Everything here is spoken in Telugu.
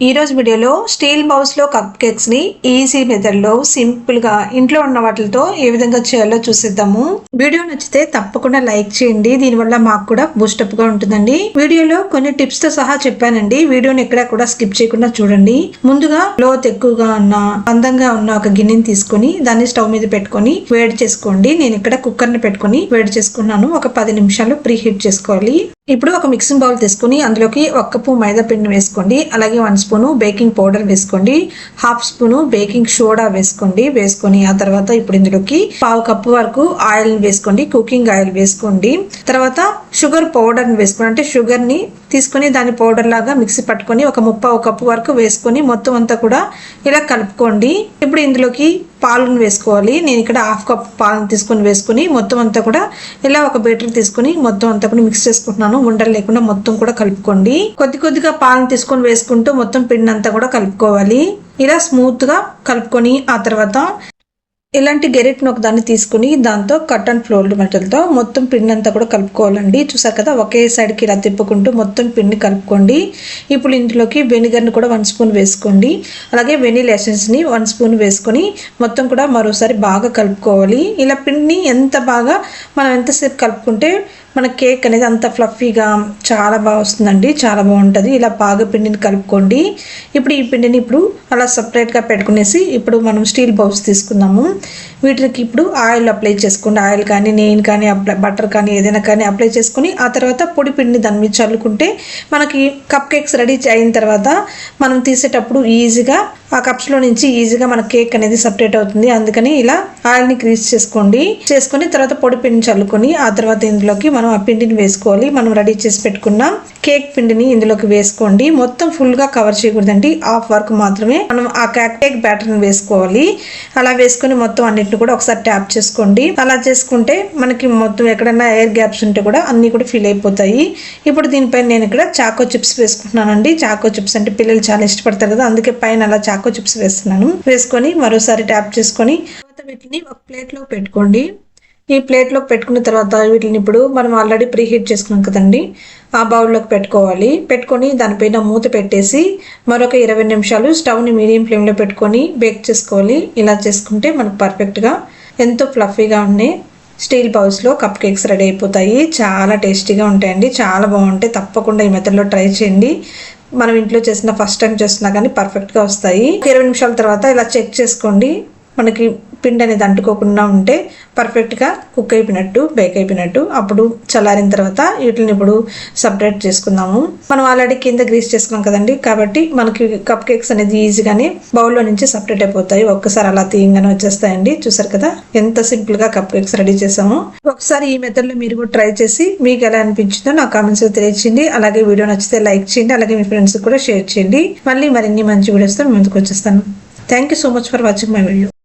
ఈ వీడియోలో స్టీల్ బౌల్స్లో కప్ కేక్స్ని ఈజీ మెథడ్లో సింపుల్గా ఇంట్లో ఉన్న వాటితో ఏ విధంగా చేయాలో చూసిద్దాము. వీడియో నచ్చితే తప్పకుండా లైక్ చేయండి. దీనివల్ల మాకు కూడా బూస్టప్గా ఉంటుందండి. వీడియోలో కొన్ని టిప్స్తో సహా చెప్పానండి. వీడియోని ఎక్కడ కూడా స్కిప్ చేయకుండా చూడండి. ముందుగా లోత్ ఎక్కువగా ఉన్న అందంగా ఉన్న ఒక గిన్నెని తీసుకొని దాన్ని స్టవ్ మీద పెట్టుకొని వేడి చేసుకోండి. నేను ఇక్కడ కుక్కర్ని పెట్టుకొని వేడి చేసుకున్నాను. ఒక పది నిమిషాలు ప్రీ హీట్ చేసుకోవాలి. ఇప్పుడు ఒక మిక్సింగ్ బౌల్ తీసుకుని అందులోకి ఒక కప్పు మైదా వేసుకోండి. అలాగే వన్ స్పూను బేకింగ్ పౌడర్ వేసుకోండి. హాఫ్ స్పూను బేకింగ్ సోడా వేసుకోండి. వేసుకొని ఆ తర్వాత ఇప్పుడు ఇందులోకి పావు కప్పు వరకు ఆయిల్ వేసుకోండి. కుకింగ్ ఆయిల్ వేసుకోండి. తర్వాత షుగర్ పౌడర్ని వేసుకుని అంటే షుగర్ని తీసుకొని దాని పౌడర్ లాగా మిక్సీ పట్టుకొని ఒక ముప్పావు కప్పు వరకు వేసుకొని మొత్తం అంతా కూడా ఇలా కలుపుకోండి. ఇప్పుడు ఇందులోకి పాలను వేసుకోవాలి. నేను ఇక్కడ హాఫ్ కప్ పాలను తీసుకొని వేసుకొని మొత్తం అంతా కూడా ఇలా ఒక బీటర్ తీసుకొని మొత్తం అంతా కూడా మిక్స్ చేసుకుంటున్నాను. ఉండలు లేకుండా మొత్తం కూడా కలుపుకోండి. కొద్ది కొద్దిగా పాలను తీసుకొని వేసుకుంటూ మొత్తం పిండి అంతా కూడా కలుపుకోవాలి. ఇలా స్మూత్గా కలుపుకొని ఆ తర్వాత ఇలాంటి గెరెట్ను ఒక దాన్ని తీసుకుని దాంతో కట్ అండ్ ఫ్లోర్డ్ మెటల్తో మొత్తం పిండి అంతా కూడా కలుపుకోవాలండి. చూసారు కదా ఒకే సైడ్కి ఇలా తిప్పుకుంటూ మొత్తం పిన్ని కలుపుకోండి. ఇప్పుడు ఇందులోకి వెనిగర్ని కూడా వన్ స్పూన్ వేసుకోండి. అలాగే వెనిల్ ఎసెన్స్ని వన్ స్పూన్ వేసుకొని మొత్తం కూడా మరోసారి బాగా కలుపుకోవాలి. ఇలా పిండిని ఎంత బాగా మనం ఎంతసేపు కలుపుకుంటే మన కేక్ అనేది అంత ఫ్లఫీగా చాలా బాగా వస్తుందండి చాలా బాగుంటుంది. ఇలా బాగా పిండిని కలుపుకోండి. ఇప్పుడు ఈ పిండిని ఇప్పుడు అలా సపరేట్గా పెట్టుకునేసి ఇప్పుడు మనం స్టీల్ బౌల్స్ తీసుకున్నాము వీటికి ఇప్పుడు ఆయిల్ అప్లై చేసుకోండి. ఆయిల్ కానీ నేను కానీ అప్లై బటర్ కానీ ఏదైనా కానీ అప్లై చేసుకుని ఆ తర్వాత పొడి పిండిని దాని మీద చల్లుకుంటే మనకి కప్ కేక్స్ రెడీ అయిన తర్వాత మనం తీసేటప్పుడు ఈజీగా ఆ కప్స్లో నుంచి ఈజీగా మన కేక్ అనేది సపరేట్ అవుతుంది. అందుకని ఇలా ఆయిల్ని క్రీజ్ చేసుకోండి. చేసుకొని తర్వాత పొడి పిండిని చల్లుకొని ఆ తర్వాత ఇందులోకి మనం ఆ పిండిని వేసుకోవాలి. మనం రెడీ చేసి పెట్టుకున్న కేక్ పిండిని ఇందులోకి వేసుకోండి. మొత్తం ఫుల్గా కవర్ చేయకూడదండి. హాఫ్ వర్క్ మాత్రమే మనం ఆ కేక్ బ్యాటర్ని వేసుకోవాలి. అలా వేసుకొని మొత్తం అన్నింటిని కూడా ఒకసారి ట్యాప్ చేసుకోండి. అలా చేసుకుంటే మనకి మొత్తం ఎక్కడైనా ఎయిర్ గ్యాప్స్ ఉంటే కూడా అన్నీ కూడా ఫిల్ అయిపోతాయి. ఇప్పుడు దీనిపైన నేను ఇక్కడ చాకో చిప్స్ వేసుకుంటున్నానండి. చాకో చిప్స్ అంటే పిల్లలు చాలా ఇష్టపడతారు కదా అందుకే పైన అలా చాకో చిప్స్ వేస్తున్నాను. వేసుకొని మరోసారి ట్యాప్ చేసుకొని తర్వాత వీటిని ఒక ప్లేట్లో పెట్టుకోండి. ఈ ప్లేట్లో పెట్టుకున్న తర్వాత వీటిని ఇప్పుడు మనం ఆల్రెడీ ప్రీ హీట్ చేసుకున్నాం కదండి. ఆ బౌల్లోకి పెట్టుకోవాలి. పెట్టుకొని దానిపైన మూత పెట్టేసి మరొక ఇరవై నిమిషాలు స్టవ్ని మీడియం ఫ్లేమ్లో పెట్టుకొని బేక్ చేసుకోవాలి. ఇలా చేసుకుంటే మనకు పర్ఫెక్ట్గా ఎంతో ఫ్లఫీగా ఉన్నాయి స్టీల్ బౌల్స్లో కప్ కేక్స్ రెడీ అయిపోతాయి. చాలా టేస్టీగా ఉంటాయండి. చాలా బాగుంటాయి. తప్పకుండా ఈ మెథడ్లో ట్రై చేయండి. మనం ఇంట్లో చేసిన ఫస్ట్ టైం చేస్తున్నా కానీ పర్ఫెక్ట్గా వస్తాయి. ఇరవై నిమిషాల తర్వాత ఇలా చెక్ చేసుకోండి. మనకి పిండి అనేది అంటుకోకుండా ఉంటే పర్ఫెక్ట్గా కుక్ అయిపోయినట్టు బేక్ అయిపోయినట్టు అప్పుడు చల్లారిన తర్వాత వీటిని ఇప్పుడు సపరేట్ చేసుకుందాము. మనం ఆల్రెడీ కింద గ్రీస్ చేసుకున్నాం కదండి కాబట్టి మనకి కప్ కేక్స్ అనేది ఈజీగానే బౌల్లో నుంచి సపరేట్ అయిపోతాయి. ఒక్కసారి అలా తీయంగానే వచ్చేస్తాయండి. చూసారు కదా ఎంత సింపుల్గా కప్ కేక్స్ రెడీ చేసాము. ఒకసారి ఈ మెథడ్లో మీరు కూడా ట్రై చేసి మీకు ఎలా అనిపించిందో నా కామెంట్స్ తెలియచేయండి. అలాగే వీడియో నచ్చితే లైక్ చేయండి. అలాగే మీ ఫ్రెండ్స్ కూడా షేర్ చేయండి. మళ్ళీ మరిన్ని మంచి వీడియోస్తో ముందుకు వచ్చేస్తాను. Thank you so much for watching my video